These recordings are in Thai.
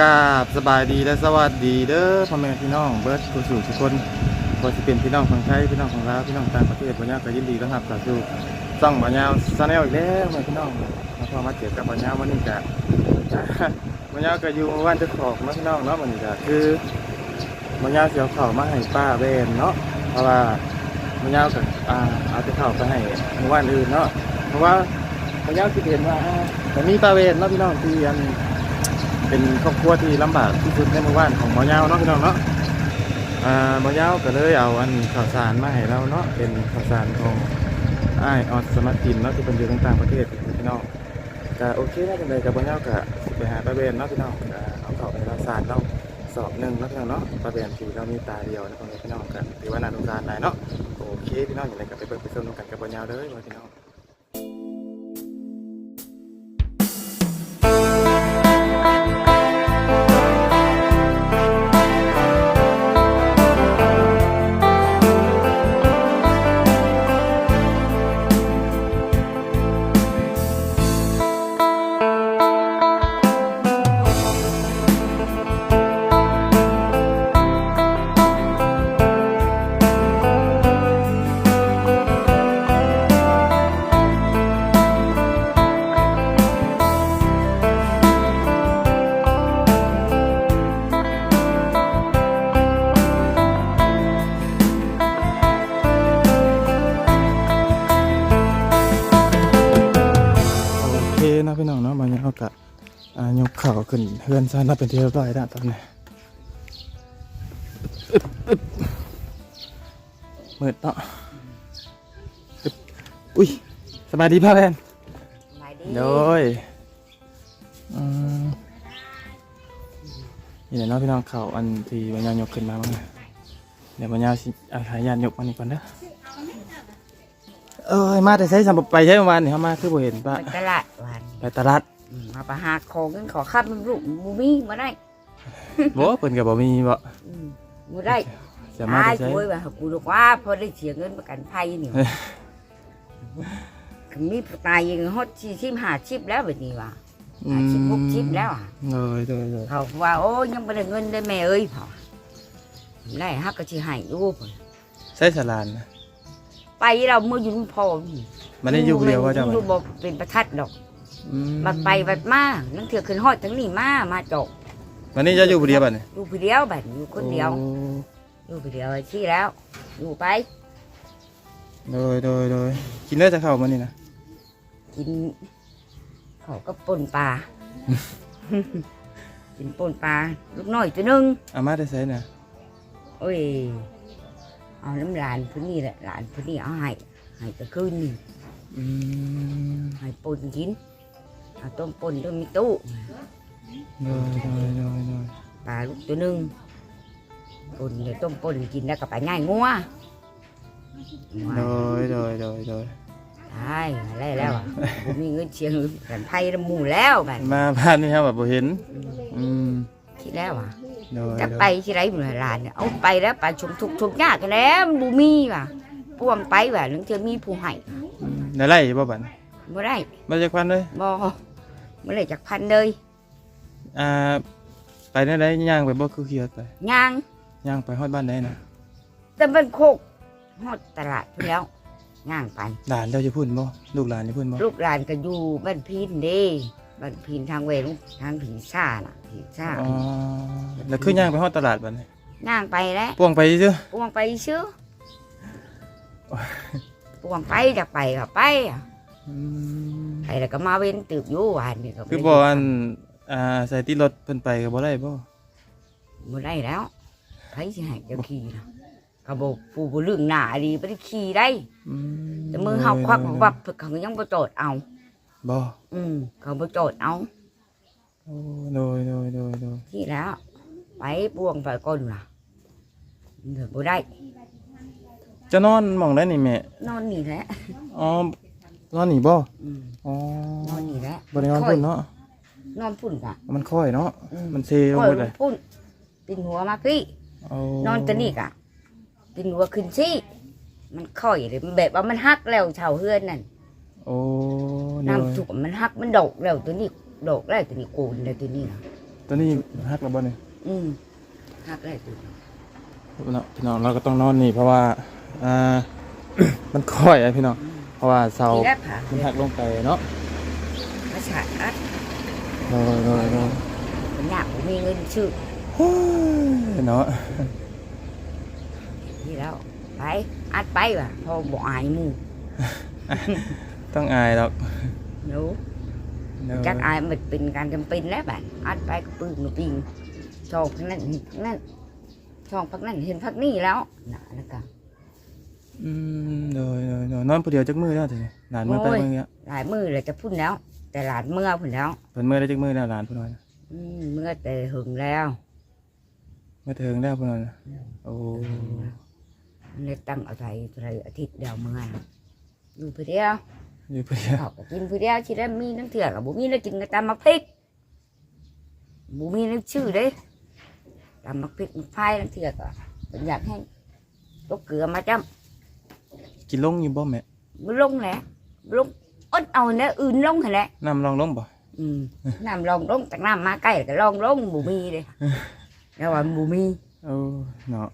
กาบสบายดีและสวัสดีเด้อพ่อแม่พี่น้องเบิร์ดผู้สู่ทุกคนบ่สิเป็นพี่น้องของไทยพี่น้องของลาวพี่น้องต่างประเทศบ่ยาวก็ยินดีต้อนรับเข้าสู่ช่องบ่ยาวซาแนลอีกแล้วแม่พี่น้องมาพอมาเจอกับบ่ยาววันนี้ก็บ่ยาวก็อยู่บ้านเจ้าของนะพี่น้องเนาะวันนี้ก็คือบ่ยาวสิเอาข้ามาให้ป้าแว่นเนาะเพราะว่าบ่ยาวก็อ่าเอาแต่ข้าไปให้หมู่บ้านอื่นเนาะเพราะว่าบ่ยาวคิดเห็นว่าแต่มีป้าแว่นเนาะพี่น้องที่อัน เป็นครอบครัวที่ลำบากที่สุดในหมู่บ้านของหมอยาวเนาะพี่น้องเนาะอ่าหมอยาวก็เลยเอาอันข่าวสารมาให้เราเนาะเป็นข่าวสารของอ้ายออสสมัครกินเนาะที่เป็นอยู่ต่างประเทศพี่น้องก็โอเคนะจังไดกับหมอยาวก็ไปหาป้าเบนเนาะพี่น้องเอาเข้าไปข่าวสารเราสอบหนึ่งนะพี่น้องเนาะป้าเบนที่เรามีตาเดียวนะพี่น้องกันถือว่าน่าสงสารหลายเนาะโอเคพี่น้องอย่างไรก็ไปเบิ่งไปชมกันกับหมอยาวเลยว่าพี่น้อง เฮือนซะนับเป็นที่เรียบร้อยแล้วตอนนี้อึ๊บอึ๊บมืดเนาะอึ๊บอุ้ยสบายดีพ่อแพนหมายดีโดยอืมนี่แหละเนาะพี่น้องเข่าอันที่บางอย่างยกขึ้นมาบ้างนะเดี๋ยวบางอย่างสิอาหายานยกมานี่ก่อนเด้อเอ้ยมาแต่ใช้สำหรับไปใช้เมื่อวานนี่เขามาคือบ่เห็นปะไปตลาดวันไปตลาด อืมมาไปหาของกันขอข้ามมันลูกบูมี่มาได้บ่เพิ่นก็บ่มีบ่อืมมาได้จะมาตายได้ใช้คุยว่ากูบอกว่าพอได้เสียเงินประกันภัยนี่ก็มีตายยังฮอดชีชิบหาชิบแล้วแบบนี้ว่ะหาชิบพกชิบแล้วอะเลยเลยเลยเขาว่าโอ้ยยังไม่ได้เงินได้แม่เอ้ยเขาได้ฮักก็ชีให้อยู่พุ่น ใช้สลานนะไปเราเมื่ออยู่นุ่งพอมันได้อยู่ผู้เดียวว่าเจ้าอมันยู่บ่เป็นประทัดดอกอืม บัดไปบัดมานั่งเถื่อขึ้นฮอดทั้งนี้มามาจกวันนี้จะอยู่ผู้เดียวบัดนี่อยู่คนเดียวแบบอยู่คนเดียวโอ้อยู่คนเดียวที่แล้ว อยู่ไป โดยโดยโดยกินได้จะเข้ามานี่นะกินเขาก็ป่นปลากินป่นปลาลูกน้อยตัวหนึงอามาได้ใช้นะโอ้ยเอาน้ำหลานพื้นนี่แหละหลานพื้นนี่เอาให้ให้ตะคืนนี่อืมให้ป่นกิน เอาต้มป่นต้มมีตู้โดยโดยโดยโดยปลาลูกตัวหนึงป่นเลยต้มป่นกินแล้วก็ไปง่ายงัวงัวโดยโดยโดยโดยใช่อะไรแล้วอะผมมีเงินเชียงกันไพ่น้ำหมูแล้วแบบมาบ้านนี่ครับแบบบ่เห็น อืมคิดแล้วอะโดยจะโดยไปที่ไรบุญหลานเนี่ยเอาไปแล้วไปชมทุกทุกยากกันแล้วมันบูมีว่ะพ่วงไปว่ะนึงเธอมีผู้ให้อืมได้ไล่บ่บัดบ่ได้มาจากพันเลยบ่เมื่อไรจากพันเลยอ่าไปได้ได้ย่างไปบ่คือเขียวไปย่างย่างไปฮอดบ้านได้นะแต่มันโคกฮอดตลาดพุ่นแล้วย่างไปหลานเจ้าจะพูดบ่ลูกหลานจะพูดบ่ลูกหลานก็อยู่บ้านพินเด้บ้านพินทางเวรทางผีซ่าน่ะผีซ่าอ๋อแล้วคือย่างไปฮอดตลาดบัดนี้ย่างไปแล้วพ่วงไปซื่อพ่วงไปซื้อพ่วงไปจากไปก็ไปอะ อืมไปแล้วก็มาเว้นตึกอยู่หวานนี่ก็คือไม่บ่ได้อันอ่าใส่ที่รถเพิ่นไปก็บ่ได้บ่บ่ได้แล้วใครสิให้เจ้าขี่นะก็บอกผู้บ่เรื่องหน้าดีบ่ได้ขี่ได้ อืแต่มือเฮาควักวับเขาก็ยังบ่โจดเอา บ่อืมเขาบ่โจดเอาโอ้โดยโดยโดยโดยที่แล้ว ไปป่วงไปก้นล่ะเดี๋ยวบ่ได้ จะนอนหม่องได้นี่แม่นอนนี่แหละอ๋อ นอนนี่บ่อืมอ๋อนอนนี่แหละบ่ได้นอนพุ่นเนาะนอนพุ่นก่ะ มันค่อยเนาะอืมันเซลงค่อยหมดเลยพุ่นปินหัวมาพี่ เอานอนตัวนี้กะปินหัวขึ้นซี่มันค่อยเลยมันแบบว่ามันฮักแล้วชาวเฮือนนั่นโอ้โดยน้ำถูกมันฮักมันดกแล้วตัวนี้ดกแล้วตัวนี้โกนแล้วตัวนี้นะตัวนี้ฮักแล้วบ่นี่อืมหักได้ตัวเนาะพี่น้องเราก็ต้องนอนนี่เพราะว่าอ่า มันค่อยอะพี่น้อง เพราะว่าเสาทีแรกผ่ามันหักลงไปเนาะมาฉาดอัดโดยโดยโดยมันยากผมมีเงินชื่อเนาะที่แล้วไปอัดไปว่ะพอบ่อายหมู่ต้องอายหรอกหนูโดยจักอายมันเป็นการจำเป็นแล้วบัดอัดไปก็ปืนมาปิงช่องพักนั้นเห็นพักนั้นช่องพักนั้นเห็นพักนี้แล้วน่ะแล้วก็ อืมโดยโดยโดยนอนผู้เดียวจักมือแล้วทีนี้หลานมือไปโอ้ยมือเงี้ยหลายมือเลยจะพูดแล้ว แต่หลานเมื่อพูดแล้วเพิ่นมือได้จักมือแล้วหลานผู้น้อยอืมเมื่อแต่หึงแล้วเมื่อเถิงแล้วผู้น้อยโอ้มันเลยตั้งเอาใจใจอาทิตย์เดียวเมื่ออยู่เพื่อเดียวอยู่ผู้เดียวเขาก็กินผู้เดียวชิได้มีน้ำเถื่อกับบุมีน้ำกินกับตำมักพริกบุมีน้ำชื่อเด้ตำมักพริกมักไฟน้ำเถื่อก็เป็นอยากให้ลูกเกลือมาจ้ กินลงอยู่บ่แม่ำมันลงแหละลงอดเอาเนี่ยอื่นลงแหละน้ำลองลงบ่อืมน้ำลองลงจากน้ำมาใกล้ก็ลองลงบุมีเลยแล้วว่าบุมีโอ้เนาะ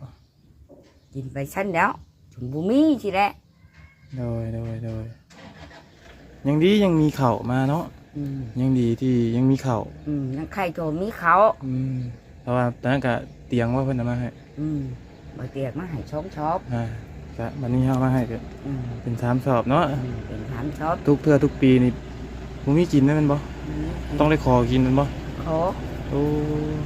กินไปชั้นแล้วถึงบุมีทีแหละโดยโดยโดยยังดียังมีเข่าวมาเนาะอืมยังดีที่ยังมีเข่าวอืมนั่นใครโทรมีเขาอืมเพราะว่าตอนนั้นก็เตียงว่าเพิ่นเอามาให้อืมบาเตียกมาให้ช้องชอบอ่า ก็บัดนี้เฮามาให้ก็อืมเป็นสามสอบเนาะอืมเป็นถามชอบทุกเทื่อทุกปีนี่บ่มีกินได้แม่นบ่อืมต้องได้ขอกินแม่นบ่ขอโอ้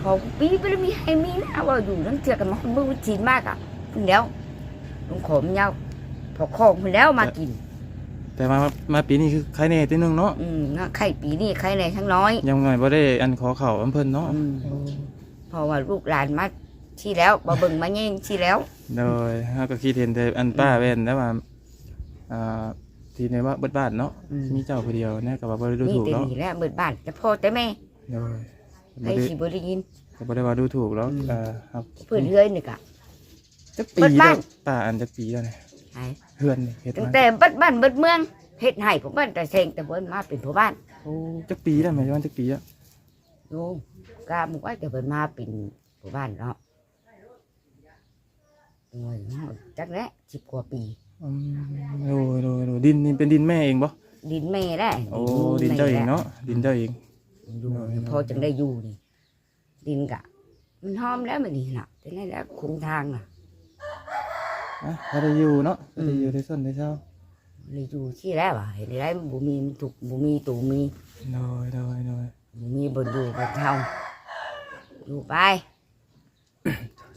ขอปีไปแล้วมีให้มีนะว่าอยู่นั่นเถื่อกันมามือจีนมากอะคุณแล้วลุงขมยาวพอของคุณแล้วมากิน แต่มามาปีนี้คือใครแน่ติหนึงเนาะอืมน่ะไข่ปีนี่ไข่ในทั้งน้อยยังไงบ่ได้อันขอข้าวอำเพิ่นเนาะอืมเพราะว่าลูกหลานมา ที่แล้วบ่เบิ่งมาแย่งที่แล้ว โดยเฮาก็คิดเห็นแต่อันป้าแว่นแต่ว่าอ่าที่ในว่าเบิดบ้านเนาะอืม มีเจ้าผู้เดียวนะก็ว่าบ่ได้ดูนี่ถูกแต่เนาะนี่แหละเบิดบ้านแต่พ่อแต่แม่โดยไอ้บ่ได้สิบ่ได้ยินก็บ่ได้ว่าดูถูกหรอกอืมอ่าครับเพื่อนเฮือยนี่กะจักปีเบิดบ้านแล้วป้าอันจักปีแล้วเนี่ยไอ้เฮือนนี่เฮ็ดตั้งมาแต่เบิดบ้านเบิดเมืองเฮ็ดให้ผมบ้านแต่เซงแต่เพิ่นมาเป็นผู้บ้านโอ้จักปีแล้วแม่ว่าจักปีอะโอ้กล้ามุกว่าแต่เพิ่นมาเป็นผู้บ้านเนาะ โอ้ยเนาะจักแล้10กว่าปี อืมโดยโดยโดยดินนี่เป็นดินแม่เองบ่ดินแม่ได้โอ้ดินเจ้าเองเนาะดินเจ้าเอง อยู่โอ้ยพอจังได้อยู่นี่ดินกะ มันหอมแล้วมันนี่น่ะจังได้แล้วคงทางน่ะอะถ้าได้อยู่เนาะอืถ้ามได้อยู่ได้ส้นได้เช้าเลยอยู่ที่แล้วอะเห็นได้บ่มีมันถูกบ่มีตู่มีโดยโดยโดยบ่มีบ่อยู่บ่เท่าอยู่ไป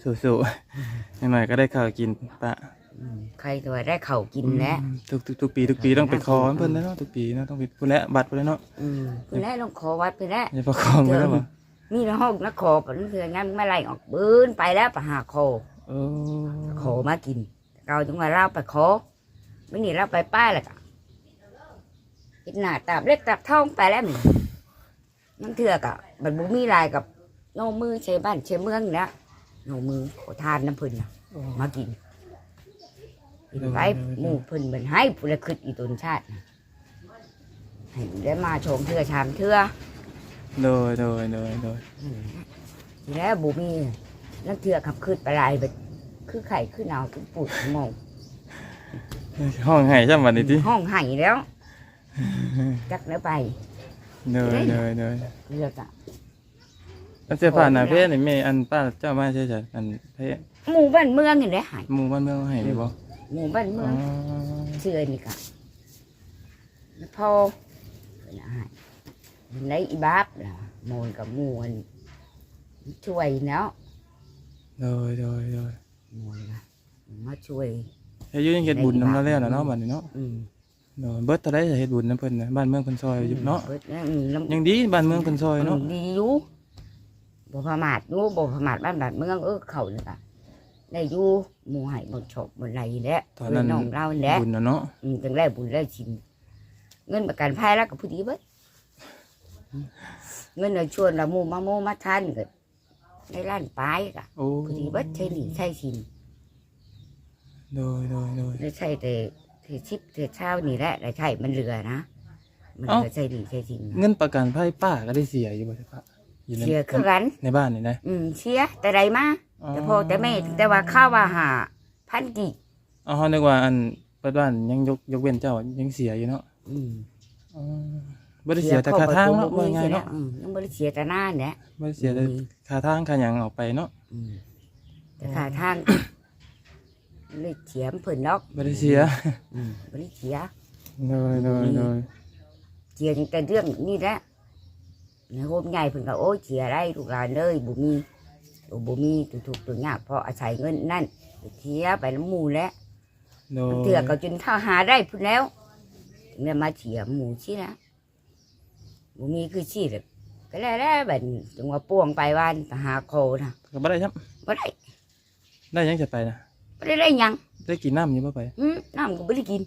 สู้ๆใหม่ๆก็ได้ข้าวกินป้าอืมใครตัวได้เข้าวกินแล้วอืมทุกทุกทุกปีทุกปีต้องไปขอเพิ่นเนาะทุกปีเนาะต้องไปพุ่นแหละบัตรพุ่นแหละเนาะอืมเพิ่นได้ลงขอวัดเพิ่นแล้วอย่าประคองไว้แล้วบ่มีในห้องนักขอปนเพื่อนงั้นไม่ไล่ออกบืนไปแล้วไปหาขอโอ้ขอมากินเก่าจังว่าเราไปขอไม่นี่เราไปป้ายแล้วก็กินหน้าตาบเล็กตาบท้องไปแล้วนี่มันเถื่อกะบัดบุมีลายกับโนมือใช้บ้านใช้เมืองนี่นะ โนมือขอทานน้ำเพิ่นนะมากินกินไปหมู่เพิ่นเป็นให้ผู้ละคืดอีตนชาติน่ะให้ได้มาชมเถื่อชามเถื่อโดยโดยโดยโดยอืมทีแล้วบุมีนั่นเถื่อขับคืดไปลายแบบคือไข่คือหนาวคือปวดมองห้องให้จังบัดนี้ติห้องไห้แล้ว จักแล้วไป โดยโดยโดย เลือกอะ อันเสื้อผ้าหน้าเพศนี่แม่อันป้าเจ้ามาใช่จ้ะอันเพศหมู่บ้านเมืองนี่แหละหายหมู่บ้านเมืองเอาให้นี่บ่หมู่บ้านเมือ๋อองเชื่อนี่กะแล้วพอเป็นอาหารในอีบาบล่ะโมนกับหมูอันช่วยเนาะโดยโดยโดยโมนนะมาช่วย อายุยังเฮ็ดบุญนำเราแล้วน่ะเนาะบัดนี้เนาะอืมโดยเบิดเท่าใดจะเฮ็ดบุญนํเพิ่นน่ะบ้านเมืองเพิ่นซอยอยู่เนาะบิดนะอืมแล้วยังดีบ้านเมืองเพิ่นซอยเนาะ ดีอยู่ บ่ประมาทอยู่บ่ประมาทบ้านบาดเมืองเออเขานี่ล่ะได้อยู่หมู่ให้บ่ชอบบ่ไหลแหละตอนนั้นเพื่น้องเราแหละบุญน่ะเนาะอืมจังได้บุญได้ชินเงินประกันภัยแล้วก็ผู้ดีเบิดเงินเราชวนเราหมู่มาโมมาทันก็ได้ล้านปลายก็โอ้ผู้ดีเบิดใช่หนี่ใช่ชิน โดยโดยโดยได้ใช่แต่เทชิปเทเช้านี่แหละได้ใช่มันเหลือนะ มันเหลือใช่หนี่ใช่ชินเงินประกันภัยป้าก็ได้เสียอยู่บ่ใช่ปะ อยู่ในเชียร์คือกัน ในบ้านนี่นะ อืมเชียร์แต่ใดมาแต่พ่อแต่แม่แต่ว่าข้าวว่าหาพันกี่เอาเฮานึกว่าอันเปิดบ้านยังยกยกเว้นเจ้ายังเสียอยู่เนาะอืมอ๋อบ่ได้เสียแต่ค่าทางเนาะว่าไงเนาะอืมยังบ่ได้เสียแต่หน้าเนี่ยบ่ได้เสียแต่ค่าทางค่าหยังออกไปเนาะอืมแต่ขาทางเลยเฉียมเพิ่นดอกบ่ได้เสียอืมบ่ได้เสีย โดยโดยโดยเสียตั้งแต่เรื่องนี้แหละ ในโฮมใหญ่เพิ่นก็โอ้ยเสียได้ลูกหลานเอ้ยบ่มีโอ้บ่มีถูกถูกตัวยากเพราะอาศัยเงินนั่นเสียไปน้ำหมู่แล้วโดยเถื่อก็จนเท่าหาได้พุ่นแล้วถึงได้มาเฉียหมู่ชี้นะบ่มีคือชี้เลยก็แล้วแล้วแบบจังว่าป่วงไปวันไปหาโคนะก็บ่ได้ครับบ่ได้ ได้ยังจะไปนะบ่ได้ได้หยังได้กินน้ำอยู่บ่ไปอืมน้ำก็ไม่ได้กิน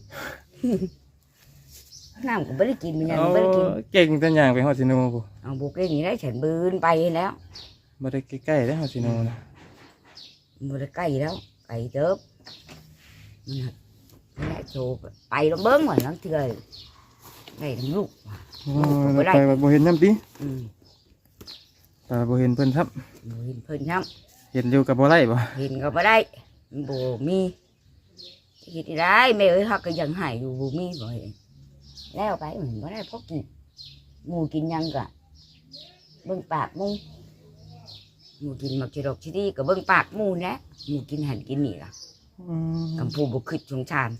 น้ำก็ไม่ได้กินมันยังโอ้ไม่ได้กินเก่งแต่อย่างไปฮอดซิโนพุเอาบุกได้นี่ได้ฉันบืนไปแล้วบ่ได้ใกล้ๆได้ฮอดซิโนนะมันได้ใกล้แล้วไก่เติบมันหักมันได้โชว์ไปลองเบิ้งเหมือนน้องเถื่อยได้ทั้งลูก โอ้บ่ได้ ไปว่าบ่เห็นน้ำติอืมแต่บ่เห็นเพิ่นครับ บ่เห็นเพิ่นย้เห็นอยู่กับบ่ไล่บ่ำเห็นก็บ่ได้มันบ่มีเห็นได้แม่เอ้ยฮักก็ยังใหายอยู่บ่มีบ่เห็น แล้วไปเหมือนบ่ได้เพราะกินหมูกินหยังกะเบิ่งปากหมูหมูกินมักจะดอกชิดีกับเบิ้งปากหมูนะหมูกินหันกินนี่ล่ะอืมกำพูบุคืดชงชาน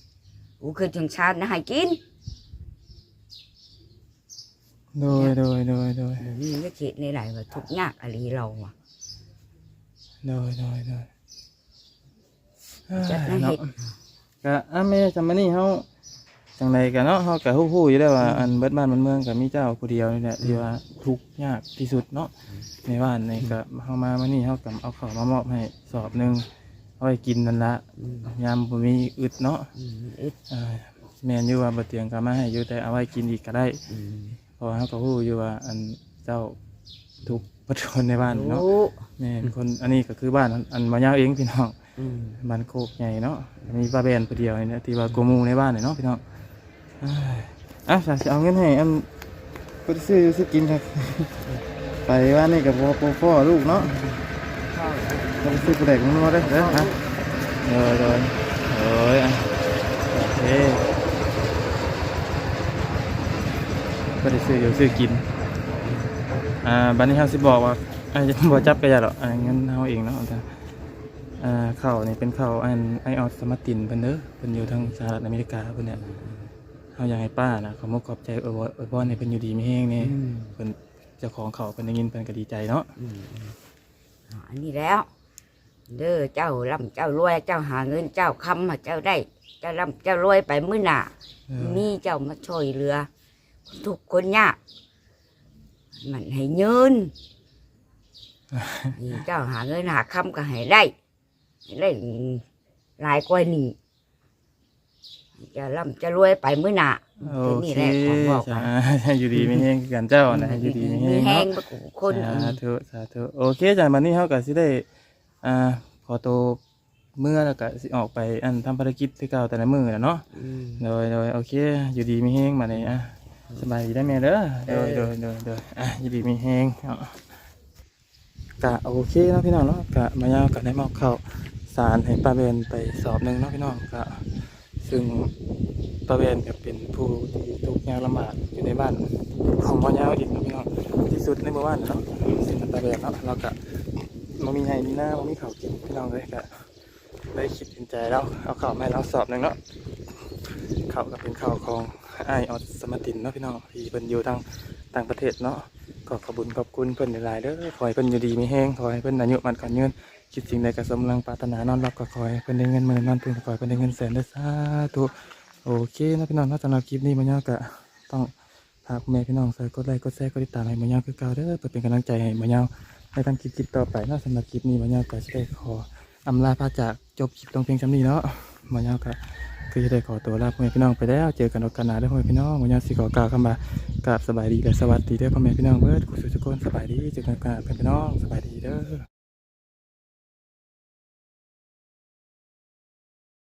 บุคืดชงชานนะให้กินโดยโดยโดยโดยบ่มีไม่เจ็ดในหลายว่าทุกข์ยากอะไรเราอะ โดยโดยโดยจัดให้เนาะเฮ็ดก็อะแม่จำมานี่เฮา จังไดกันเนาะเฮาก็ฮู้ๆอยู่แล้วว่าอืมอันเบิดบ้านมันเมืองก็มีเจ้าผู้เดียวนี่แหละที่ว่าทุกข์ยากที่สุดเนาะในบ้านนี่ก็เฮามามานี่เฮาก็เอาข้าวมามอบให้สอบหนึงเอาไว้กินนั่นละอืมยามบ่มีอึดเนาะอืมอึดอ่าแม่นอยู่ว่าบ่เตียงก็มาให้อยู่แต่เอาไว้กินอีกก็ได้อืมเพราะว่าเขาก็รู้อยู่ว่าอันเจ้าทุกประชนในบ้านเนาะรู้แม่นคนอันนี้ก็คือบ้านอันอันมายาวเองพี่น้องอืมบ้านโคกใหญ่เนาะมีป้าแบนผู้เดียวนี่นะที่ว่าโกหมูในบ้านนี่เนาะพี่น้อง อะจะเอาเงินให้อันก็ซื้อซื้อกินครับ ไปว่านี่กับพ่อพ่อลูกเนาะข้าวเราไปซื้อปลาแดกมันได้เด้อฮะเดี๋ยวเลยเออะโอเคก็ได้ซื้อเดี๋ยวซื้อกิน อ่าบันนี้เขาสิบอกว่าอ่าจะบอกจับก็อย่าหรอกอ่างั้นเขาเองเนาะแต่อ่าเข่านี่เป็นเข่าอันไอออสสมาตินเพิ่นเด้อเพิ่นอยู่ทางสหรัฐอเมริกาเพิ่นเนี่ย เขาอยากให้ป้านะเขามาขอบใจอวยพรอวยพรให้เพิ่นอยู่ดีมีแห้งนี่อืม เพิ่นเจ้าของเขาเพิ่นได้ยินเพิ่นก็ดีใจเนาะอืมอืมอ่าอันนี้แล้ว เด้อเจ้าร่ำเจ้ารวย เจ้าหาเงินเจ้าคำมาเจ้าได้ เจ้าร่ำเจ้ารวยไปมื้อหน้าเออมีเจ้ามาช่วยเหลือคนทุกข์คนยากมันให้ยืนนี่เจ้าหาเงินหาคำก็ให้ได้ให้ได้หลายกว่านี้ จะร่ำจะรวยไปมื้อหน้าโอนี่เคแหละของบอกจ้าให้อยู่ดีมีแห้งคือกันเจ้านะให้อยู่ดีมีแห้งแห้งเนาะบักกูคนสาธุสาธุโอเคจ้ะวันนี้เขาก็สิได้อ่าขอตัวเมื่อแล้วก็สิออกไปอันทำภารกิจที่เก่าแต่ละมือน่ะเนาะอืม โดยโดยโอเค อยู่ดีมีแห้งมาเลยอะสบายดีได้ไหมเด้อโดยโดยโดยโดยอะอยู่ดีมีแห้งเนาะกะโอเคเนาะพี่น้องเนาะกะมายาวกะได้มอบข้าวสารให้ป้าเบนไปสอบหนึ่งเนาะพี่น้องกะ ซึ่งป้าเบนก็เป็นผู้ที่ทุกข์ยากลำบากอยู่ในบ้านของมายาอีกเนาะพี่น้องที่สุดในหมู่บ้านเนาะซึ่งป้าเบนเนาะเรากะมันมีให้มีหน้ามันมีข้าวกินพี่น้องเลยกะได้คิดเห็นใจแล้วเอาข้าวมาให้เราสอบหนึ่งเนาะเขาก็เป็นข่าวของไอออสสมาตินเนาะพี่น้องที่เพิ่นอยู่ทางต่างประเทศเนาะก็ขอบุญขอบคุณเพิ่นหลายๆเด้อขอให้เพิ่นอยู่ดีมีแห้งขอให้เพิ่นอายุมันขวัญยืน คิดสิ่งใดก็สมรังปรารถนานอนรับก็ขอให้เพิ่นได้เงินหมื่นนอนตื่นก็ขอให้เพิ่นได้เงินแสนเด้สาธุโอเคนาะพี่น้องนาะสำหรับคลิปนี้มันยาก็ต้องฝากแม่พี่น้องใส่กดไลค์กดแชร์กดติดตามให้มันยาวคือเก่าเด้อเพื่อเป็นกำลังใจให้มันยาวในทางคลิปต่อไปนาะสำหรับคลิปนี้มันยาก็จะได้ขออำลาพระจากจบคลิปตรงเพียงจำนี้เนาะมันยาก็คือจะได้ขอตัวลาพ่อแม่พี่น้องไปแล้วเจอกันโอกาสหน้าเด้อพ่อแม่พี่น้องวันนี้สิขอกล่าวคำว่ากราบสบายดีและสวัสดีเด้อพ่อแม่พี่น้องเบิร์ดกุศลทุกคนสบายดีเจอกันโอกาสหน้าพี่น้องสบายดีเด้อ